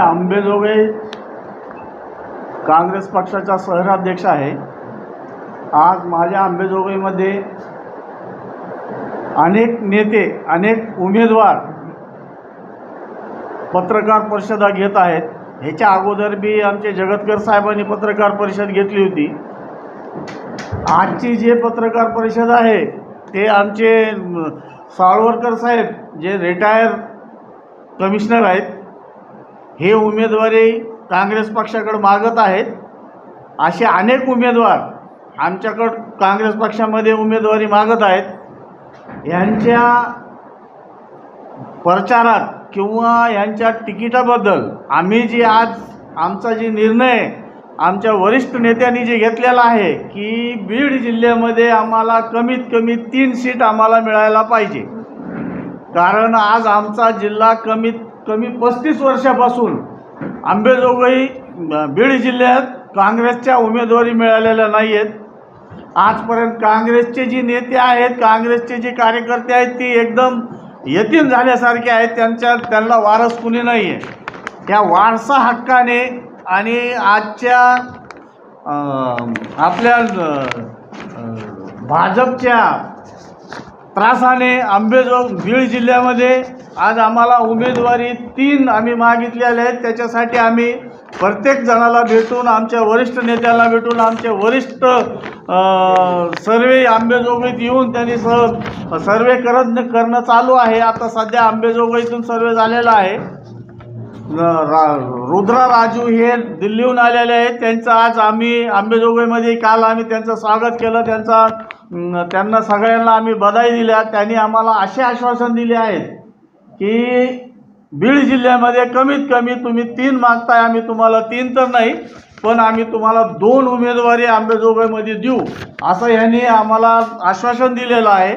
आंबेजोगाई काँग्रेस पक्षाचा शहराध्यक्ष आहे. आज माझ्या आंबेजोगाईमध्ये अनेक नेते अनेक उमेदवार पत्रकार परिषदा घेत आहेत. ह्याच्या अगोदर बी आमचे जगतकर साहेबांनी पत्रकार परिषद घेतली होती. आजची जे पत्रकार परिषद आहे ते आमचे साळवरकर साहेब जे रिटायर कमिशनर आहेत हे उमेदवारी काँग्रेस पक्षाकडे मागत आहेत. असे अनेक उमेदवार आमच्याकडं काँग्रेस पक्षामध्ये उमेदवारी मागत आहेत. यांच्या प्रचारात किंवा यांच्या तिकिटाबद्दल आम्ही जी आज आमचा जे निर्णय आमच्या वरिष्ठ नेत्यांनी जे घेतलेला आहे की बीड जिल्ह्यामध्ये आम्हाला कमीत कमी तीन सीट आम्हाला मिळायला पाहिजे. कारण आज आमचा जिल्हा कमीत कमी पस्तीस वर्षापासून आंबेजोगाई बीड जिल्ह्यात काँग्रेसच्या उमेदवारी मिळालेल्या नाही आहेत आजपर्यंत काँग्रेसचे जी नेते आहेत काँग्रेसचे जे कार्यकर्ते आहेत ते एकदम यतीम झाल्यासारखे आहेत. त्यांच्या त्यांना वारस कुणी नाही आहे त्या वारसा हक्काने आणि आजच्या आपल्या भाजपच्या त्रासाने आंबेजोग बीड जिल्ह्यामध्ये आज आम्हाला उमेदवारी तीन आम्ही मागितलेल्या आहेत. त्याच्यासाठी आम्ही प्रत्येक जणाला भेटून आमच्या वरिष्ठ नेत्याला भेटून आमचे वरिष्ठ सर्वे आंबेजोगाईत येऊन त्यांनी स सर्वे करत करणं चालू आहे. आता सध्या आंबेजोगाईतून सर्वे झालेला आहे. रा- रुद्रा राजू हे दिल्लीहून आलेले आहेत. त्यांचं आज आम्ही आंबेजोगाईमध्ये काल आम्ही त्यांचं स्वागत केलं. त्यांचा त्यांना सगळ्यांना आम्ही बधाई दिल्या. त्यांनी आम्हाला असे आश्वासन दिले आहेत. की बीड जिल्ह्यामध्ये कमीत कमी तुम्ही तीन मागताय आम्ही तुम्हाला तीन तर नाही पण आम्ही तुम्हाला दोन उमेदवारी आंबेजोगाईमध्ये देऊ. असं ह्यांनी आम्हाला आश्वासन दिलेलं आहे.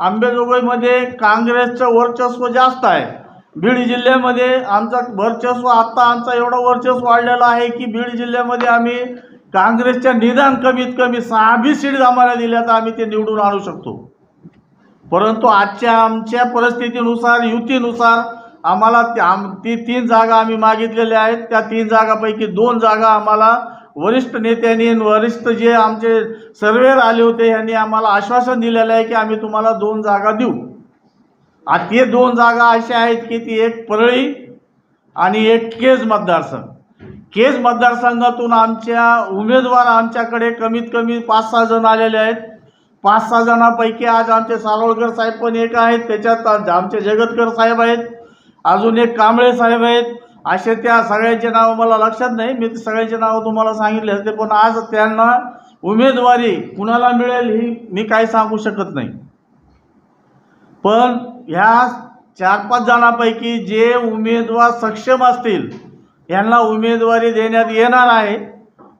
आंबेजोगाईमध्ये काँग्रेसचं वर्चस्व जास्त आहे. बीड जिल्ह्यामध्ये आमचा वर्चस्व आत्ता आमचा एवढं वर्चस्व वाढलेलं आहे की बीड जिल्ह्यामध्ये आम्ही काँग्रेसच्या निदान कमीत कमी सहा सीट आम्हाला दिल्या तर आम्ही ते निवडून आणू शकतो. परंतु आजच्या आमच्या परिस्थितीनुसार युतीनुसार आम्हाला त्या आम ती तीन जागा आम्ही मागितलेल्या आहेत. त्या तीन जागापैकी दोन जागा आम्हाला वरिष्ठ नेत्यांनी वरिष्ठ जे आमचे सर्वेर आले होते यांनी आम्हाला आश्वासन दिलेलं आहे की आम्ही तुम्हाला दोन जागा देऊ. आ ते दोन जागा अशा आहेत की ती एक परळी आणि एक केज मतदारसंघ. केज मतदारसंघातून आमच्या उमेदवार आमच्याकडे कमीत कमी पाच सहा जण आलेले आहेत. पाच सहा जणांपैकी आज आमचे सारोळकर साहेब पण एक आहेत. त्याच्यात आमचे जगतकर साहेब आहेत. अजून एक कांबळे साहेब आहेत. असे त्या सगळ्यांचे नावं मला लक्षात नाही. मी ते सगळ्यांचे नावं तुम्हाला सांगितले असते पण आज त्यांना उमेदवारी कुणाला मिळेल ही मी काही सांगू शकत नाही. पण ह्या चार पाच जणांपैकी जे उमेदवार सक्षम असतील यांना उमेदवारी देण्यात येणार आहे.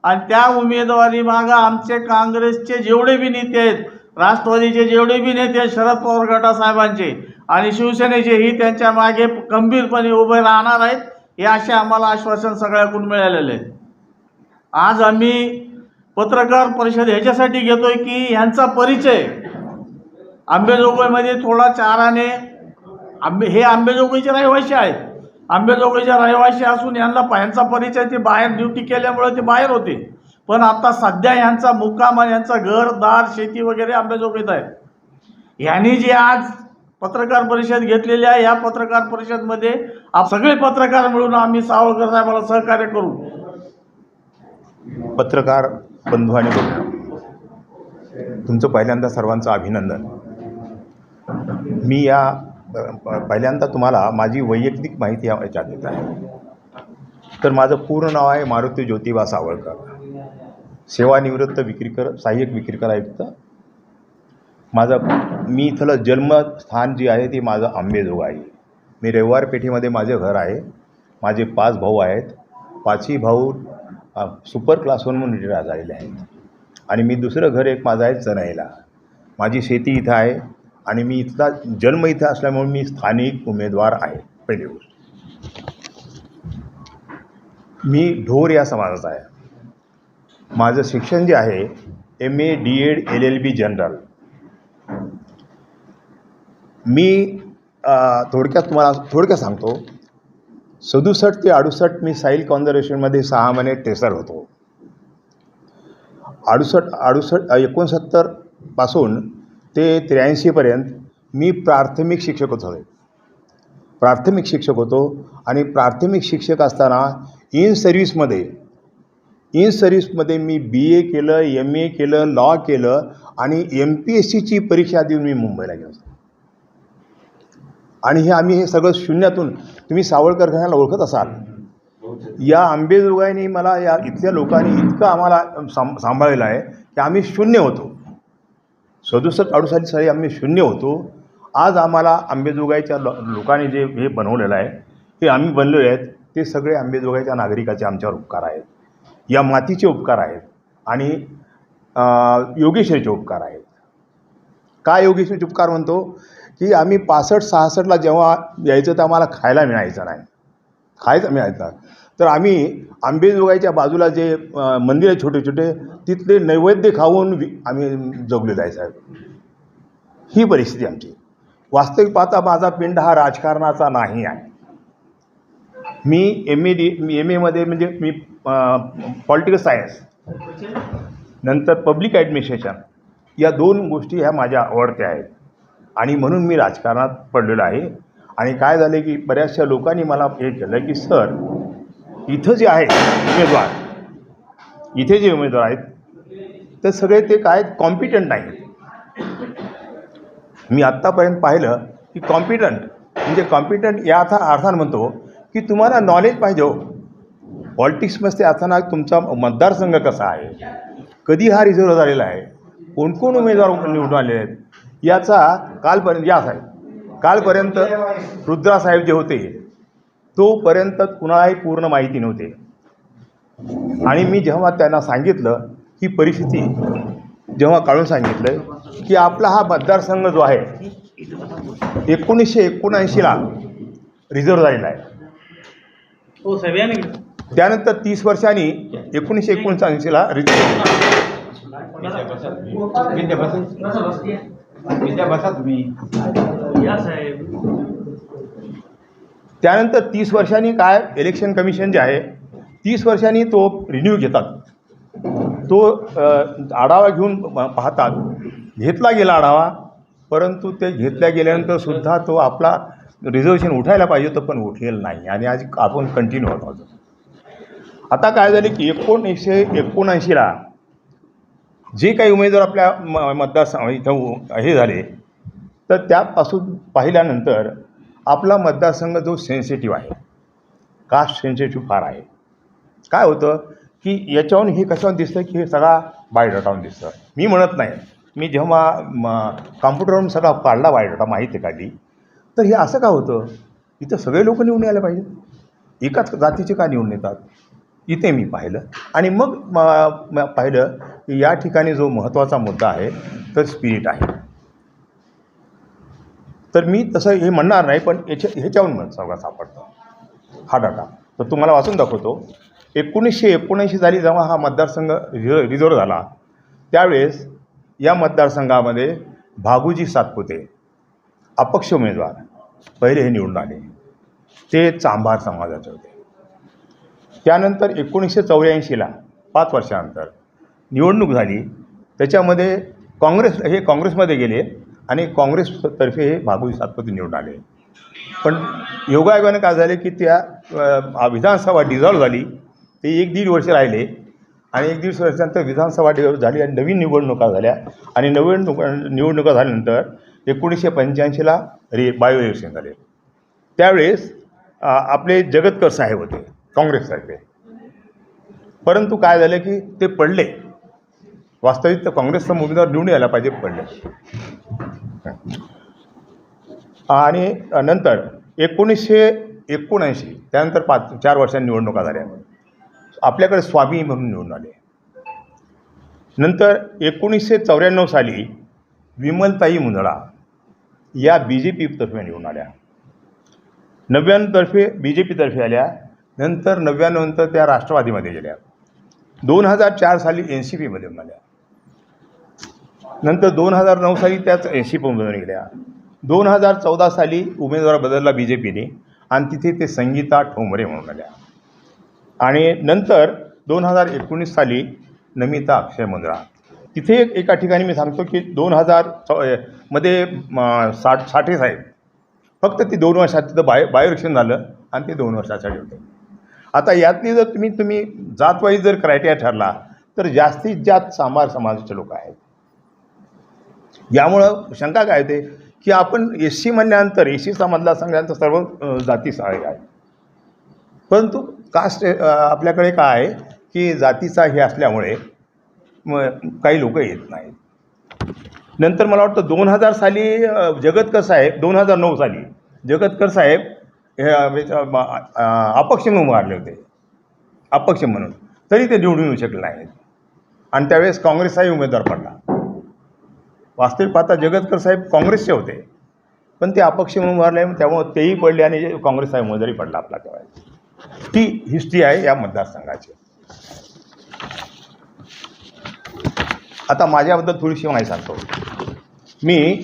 आणि त्या उमेदवारी मागं आमचे काँग्रेसचे जेवढे बी नेते आहेत राष्ट्रवादीचे जेवढे बी नेते शरद पवार गटासाहेबांचे आणि शिवसेनेचे ही त्यांच्या मागे गंभीरपणे उभे राहणार आहेत हे असे आम्हाला आश्वासन सगळ्याकडून मिळालेले आहे. आज आम्ही पत्रकार परिषद ह्याच्यासाठी घेतोय की ह्यांचा परिचय आंबेजोगाईमध्ये थोडा चाराने आंबे हे आंबेजोगाईचे रहिवासी आहेत. आंबेजोगाईचे रहिवासी असून यांना प- परिचय ते बाहेर ड्युटी केल्यामुळे ते बाहेर होते. पण आता सध्या यांचा मुक्काम आणि यांचा घर दार शेती वगैरे आंबेजोगाईत आहे ह्यांनी जे आज पत्रकार परिषद घेतलेली आहे या पत्रकार परिषदमध्ये सगळे पत्रकार मिळून आम्ही सावळकर साहेबाला सहकार्य करू. पत्रकार बंधू आणि तुमचं पहिल्यांदा सर्वांचं अभिनंदन. मी या प- पहिल्यांदा तुम्हाला माझी वैयक्तिक माहिती याच्यात देत आहे. तर माझं पूर्ण नाव आहे मारुती ज्योतिबा सावळकर सेवानिवृत्त विक्रीकर सहाय्यक विक्रीकर आयुक्त. माझं मी इथलं जन्मस्थान जे आहे ते माझं आंबेजोग आहे. मी रविवार पेठेमध्ये माझे घर आहे. माझे पाच भाऊ आहेत. पाचही भाऊ सुपर क्लास वन म्हणून रिटायर झालेले आहेत. आणि मी दुसरं घर एक माझं आहे चनाईला माझी शेती इथं आहे आणि मी इथला जन्म इथं असल्यामुळे मी स्थानिक उमेदवार आहे. पहिली गोष्ट. मी ढोर या समाजाचा आहे. माझं शिक्षण जे आहे M A D Ed L L B general मी थोडक्यात तुम्हाला थोडक्यात सांगतो सदुसष्ट ते अडुसष्ट मी साईल कॉन्झर्वेशनमध्ये सहा महिने टेसर होतो. अडुसष्ट अडुसष्ट एकोणसत्तरपासून ते त्र्याऐंशीपर्यंत मी प्राथमिक शिक्षक होतो. प्राथमिक शिक्षक होतो आणि प्राथमिक शिक्षक असताना इन सर्व्हिसमध्ये इन सर्व्हिसमध्ये मी बी ए केलं एम ए केलं लॉ केलं आणि एम पी एस सीची परीक्षा देऊन मी मुंबईला गेलो आणि हे आम्ही हे सगळं शून्यातून तुम्ही सावळकर घराला ओळखत असाल. या आंबेजोगाईने मला या इथल्या लोकांनी इतकं आम्हाला सांभ सांभाळलेलं आहे की आम्ही शून्य होतो. सदुसष्ट अडुसष्ट साली आम्ही शून्य होतो. आज आम्हाला आंबेजोगाईच्या लो लोकांनी जे हे बनवलेलं आहे ते आम्ही बनलेले आहेत ते सगळे आंबेजोगाईच्या नागरिकाचे आमच्यावर उपकार आहेत. या मातीचे उपकार आहेत आणि योगेश्वरीचे उपकार आहेत. काय योगेश्वरीचे उपकार म्हणतो? की आम्ही पासष्ट सहासष्टला जेव्हा यायचं तर आम्हाला खायला मिळायचं नाही. खायचं मिळायचं तर आम्ही आंबेजोगाईच्या बाजूला जे मंदिर आहे छोटे छोटे तिथले नैवेद्य खाऊन आम्ही जगलेलो आहे ही परिस्थिती आमची. वास्तविक पाहता माझा पिंड हा राजकारणाचा नाही आहे. मी एम ए डी मी एम एमध्ये म्हणजे मी पॉलिटिकल सायन्स नंतर पब्लिक ॲडमिनिस्ट्रेशन या दोन गोष्टी ह्या माझ्या आवडत्या आहेत. आणि म्हणून मी राजकारणात पडलेलो आहे. आणि काय झालं की बऱ्याचशा लोकांनी मला हे केलं की सर इथं जे आहे उमेदवार इथे जे उमेदवार आहेत ते सगळे ते काय कॉम्पिटंट नाही मी आत्तापर्यंत पाहिलं की कॉम्पिटंट म्हणजे कॉम्पिटंट या अर्था अर्थानं म्हणतो की तुम्हाला नॉलेज पाहिजे हो. पॉलिटिक्समध्ये असताना तुमचा मतदारसंघ कसा आहे? कधी हा रिझर्व झालेला आहे? कोण कोण उमेदवार निवडून आले आहेत? याचा कालपर्यंत या साहेब कालपर्यंत रुद्रासाहेब जे होते तोपर्यंत कुणालाही पूर्ण माहिती नव्हते. आणि मी जेव्हा त्यांना सांगितलं ही परिस्थिती जेव्हा काढून सांगितलं की आपला हा मतदारसंघ जो आहे एकोणीसशे एकोणऐंशीला रिझर्व झालेला आहे. हो साहेब त्यानंतर तीस वर्षांनी एकोणीसशे एकोणऐंशीला रिझर्व विद्या त्यानंतर तीस वर्षांनी काय? इलेक्शन कमिशन जे आहे तीस वर्षांनी तो रिन्यू घेतात. तो आढावा घेऊन प- पाहतात. घेतला गेला आढावा परंतु ते घेतल्या गेल्यानंतर सुद्धा तो आपला रिझर्वेशन उठायला पाहिजे होतं पण उठलेलं नाही. आणि आज आपण कंटिन्यू होत आहोत आता काय झालं की एकोणीसशे एकोणऐंशीला जे काही उमेदवार आपल्या म मतदार इथं हे झाले तर त्यापासून पाहिल्यानंतर आपला मतदारसंघ जो सेन्सिटिव्ह आहे कास्ट सेन्सिटिव्ह फार आहे. काय होतं की याच्याहून हे कशावर दिसतं की हे सगळा बायोडाटावून दिसतं मी म्हणत नाही. मी जेव्हा कॉम्प्युटरवरून सगळा काढला बायोडाटा माहिती काढली तर हे असं का होतं? इथं सगळे लोक निवडून यायला पाहिजेत. एकाच जातीचे का निवडून येतात? इथे मी पाहिलं. आणि मग म- पाहिलं की या ठिकाणी जो महत्त्वाचा मुद्दा आहे तर स्पिरिट आहे. तर मी तसं हे म्हणणार नाही पण याच्या ह्याच्याहून मला सगळं सापडतं. हा डाटा तर तुम्हाला वाचून दाखवतो. एकोणीसशे एकोणऐंशी साली जेव्हा हा मतदारसंघ रिझर्व रिझर्व झाला त्यावेळेस या मतदारसंघामध्ये भागुजी सातपुते अपक्ष उमेदवार पहिले हे निवडून आले. ते चांभार समाजाचे होते. त्यानंतर एकोणीसशे चौऱ्याऐंशीला पाच वर्षानंतर निवडणूक झाली. त्याच्यामध्ये काँग्रेस हे काँग्रेसमध्ये गेले आणि काँग्रेसतर्फे हे भागवजी सातपती निवडून आले. पण योगायोगाने काय झाले की त्या विधानसभा डिझॉल्व झाली. ते एक दीड वर्ष राहिले आणि एक दीड वर्षानंतर विधानसभा डिझॉल्व झाली आणि नवीन निवडणुका झाल्या. आणि नवीन निवडणुका झाल्यानंतर एकोणीसशे पंच्याऐंशीला रि बायो इलेक्शन झाले. त्यावेळेस आपले जगतकर साहेब होते काँग्रेससारखे परंतु काय झालं की ते पडले. वास्तविक तर काँग्रेसचा उमेदवार निवडून यायला पाहिजे पडले. आणि नंतर एकोणीसशे एकोणऐंशी त्यानंतर पाच चार वर्षांनी निवडणुका झाल्या. आपल्याकडे स्वामी म्हणून निवडून आले. नंतर एकोणीसशे चौऱ्याण्णव साली विमलताई मुंदडा या बी जे पीतर्फे निवडून आल्या. नव्याण्णवतर्फे बी जे पीतर्फे आल्या. नंतर नव्याण्णवनंतर त्या राष्ट्रवादीमध्ये गेल्या. दोन हजार चार साली एन सी पीमध्ये आल्या. नंतर दोन हजार नऊ साली त्याच एन सी पीमधून गेल्या. दोन हजार चौदा साली उमेदवार बदलला बी जे पीने आणि तिथे ते संगीता ठोंबरे म्हणून आल्या. आणि नंतर दोन हजार एकोणीस साली नमिता अक्षय मुंद्रा. तिथे एक- एका ठिकाणी मी सांगतो की दोन हजारमध्ये साठ साठे साहेब. फक्त ती दोन वर्षात तिथं बाय बायोरिक्षण झालं आणि ते दोन वर्षासाठी होते. आता यातली जर तुम्ही तुम्ही जातवाईज जर क्रायटेरिया ठरला तर जास्तीत जास्त सांबार समाजाचे लोक आहेत. यामुळं शंका काय होते की आपण एस सी म्हणल्यानंतर एस सी समाजला सांगल्यानंतर सर्व जाती सहाय्य आहे. परंतु कास्ट आपल्याकडे काय आहे की जातीचा हे असल्यामुळे मग काही लोक येत नाहीत. नंतर मला वाटतं दोन हजार साली जगतकर साहेब दोन हजार नऊ साली जगतकर साहेब हे अपक्ष म्हणून मारले होते. अपक्ष म्हणून. तरी ते निवडून येऊ शकले नाहीत. आणि त्यावेळेस काँग्रेसचाही उमेदवार पडला. वास्तविक पाहता जगतकर साहेब काँग्रेसचे होते. पण ते अपक्ष म्हणून मारले त्यामुळं तेही पडले आणि काँग्रेसचा उमेदवारी पडला आपला तेव्हा ती हिस्ट्री आहे या मतदारसंघाची. आता माझ्याबद्दल थोडीशी माहिती सांगतो. मी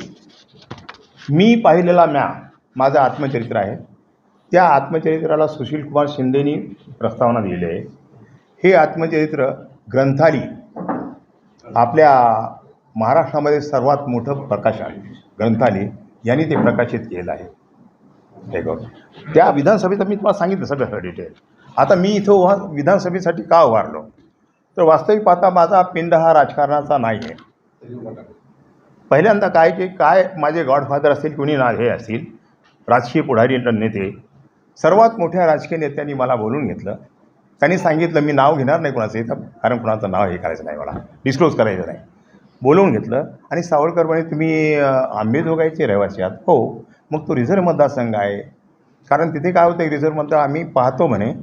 मी पाहिलेला म्या माझं आत्मचरित्र आहे. त्या आत्मचरित्राला सुशील कुमार शिंदेनी प्रस्तावना दिली आहे. हे आत्मचरित्र ग्रंथाली आपल्या महाराष्ट्रामध्ये सर्वात मोठं प्रकाश आहे ग्रंथाली यांनी ते प्रकाशित केलं आहे. हे त्या विधानसभेचं मी तुम्हाला सांगितलं सगळं डिटेल आता मी इथं उभा विधानसभेसाठी का उभारलो? तर वास्तविक पाहता माझा पिंड हा राजकारणाचा नाही आहे पहिल्यांदा काय की काय माझे गॉडफादर असतील कुणी ना हे असतील राजकीय पुढारी नेते सर्वात मोठ्या राजकीय नेत्यांनी मला बोलून घेतलं. त्यांनी सांगितलं मी नाव घेणार नाही कोणाचं इथं कारण कोणाचं नाव हे करायचं नाही मला डिस्क्लोज करायचं नाही. बोलवून घेतलं आणि सावरकर म्हणे तुम्ही आंबेजोगाईचे रहिवासी आहात. हो. मग तो रिझर्व्ह मतदारसंघ आहे. कारण तिथे काय होतं रिझर्व्ह मतदार आम्ही पाहतो म्हणे.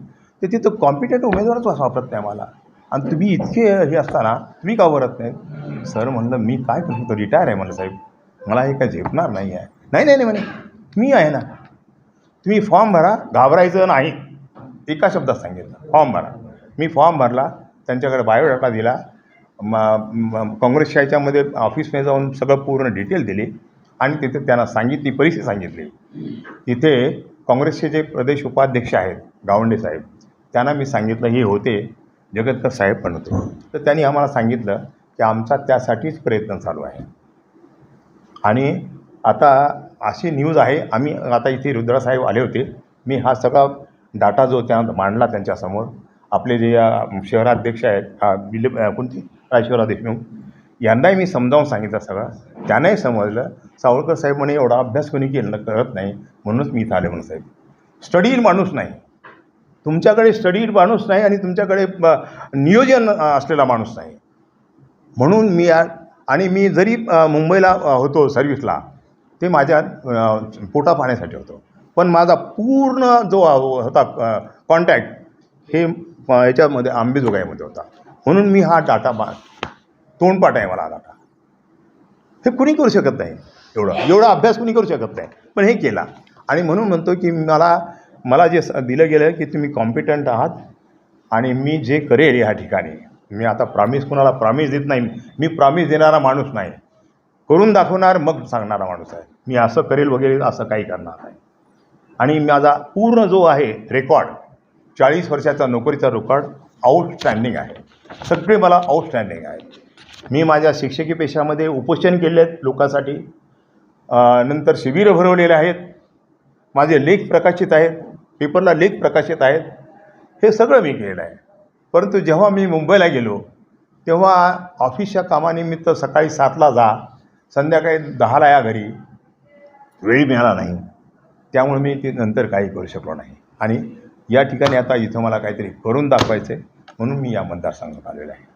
ते तिथं कॉम्पिटेंट उमेदवारच वापरत नाही मला. आणि तुम्ही इतके हे असताना तुम्ही का भरत नाही सर म्हणलं मी काय करू शकतो रिटायर आहे म्हणलं साहेब. मला हे काय झेपणार नाही आहे. नाही नाही नाही म्हणे. मी आहे ना. तुम्ही फॉर्म भरा घाबरायचं नाही. एका शब्दात सांगितलं. फॉर्म भरा. मी फॉर्म भरला त्यांच्याकडे बायोडाटा दिला. म काँग्रेसच्या ह्याच्यामध्ये ऑफिसमध्ये जाऊन सगळं पूर्ण डिटेल दिली. आणि तिथे त्यांना सांगितली परिस्थिती सांगितली. तिथे काँग्रेसचे जे प्रदेश उपाध्यक्ष आहेत गावंडे साहेब त्यांना मी सांगितलं हे होते. जगतकर साहेब पण होते. तर त्यांनी आम्हाला सांगितलं की आमचा त्यासाठीच प्रयत्न चालू आहे. आणि आता अशी न्यूज आहे आम्ही आता इथे रुद्रासाहेब आले होते. मी हा सगळा डाटा जो त्या मांडला त्यांच्यासमोर आपले जे शहराध्यक्ष आहेत बिल दिलीप अ, कोणते? देशमुख. यांनाही मी समजावून सांगितलं सगळं. त्यांनाही समजलं सावळकर साहेब म्हणे एवढा अभ्यास कोणी केलं करत नाही. म्हणूनच मी इथं आले म्हणून साहेब. स्टडी माणूस नाही. तुमच्याकडे स्टडीड माणूस नाही आणि तुमच्याकडे नियोजन असलेला माणूस नाही. म्हणून मी आणि मी जरी मुंबईला होतो सर्व्हिसला ते माझ्या पोटा पाण्यासाठी होतो. पण माझा पूर्ण जो होता कॉन्टॅक्ट हे याच्यामध्ये आंबेजोगाईमध्ये होता. म्हणून मी हा डाटा बा तोंडपाठ आहे मला हा डाटा. हे कुणी करू शकत नाही एवढं. एवढा अभ्यास कुणी करू शकत नाही. पण हे केला. आणि म्हणून म्हणतो की मला मला जे स- दिलं गेलं की तुम्ही कॉम्पिटंट आहात आणि मी जे करेल ह्या ठिकाणी मी आता प्रॉमिस कुणाला प्रॉमिस देत नाही मी प्रॉमिस देणारा माणूस नाही. करून दाखवणार मग सांगणारा माणूस आहे. मी असं करेल वगैरे असं काही करणार नाही. आणि माझा पूर्ण जो आहे रेकॉर्ड चाळीस वर्षाचा नोकरीचा रेकॉर्ड आउटस्टँडिंग आहे. सगळे मला आउटस्टँडिंग आहे मी माझ्या शिक्षकी पेशामध्ये उपोषण केले आहेत लोकांसाठी नंतर शिबिरं भरवलेले आहेत. माझे लेख प्रकाशित आहेत. पेपरला लेख प्रकाशित आहेत. हे सगळं मी केलेलं आहे. परंतु जेव्हा मी मुंबईला गेलो तेव्हा ऑफिसच्या कामानिमित्त सकाळी सातला जा संध्याकाळी दहाला या घरी वेळ मिळाला नाही. त्यामुळे मी ते नंतर काही करू शकलो नाही. आणि या ठिकाणी आता इथं मला काहीतरी करून दाखवायचं आहे म्हणून मी या मतदारसंघात आलेलो आहे.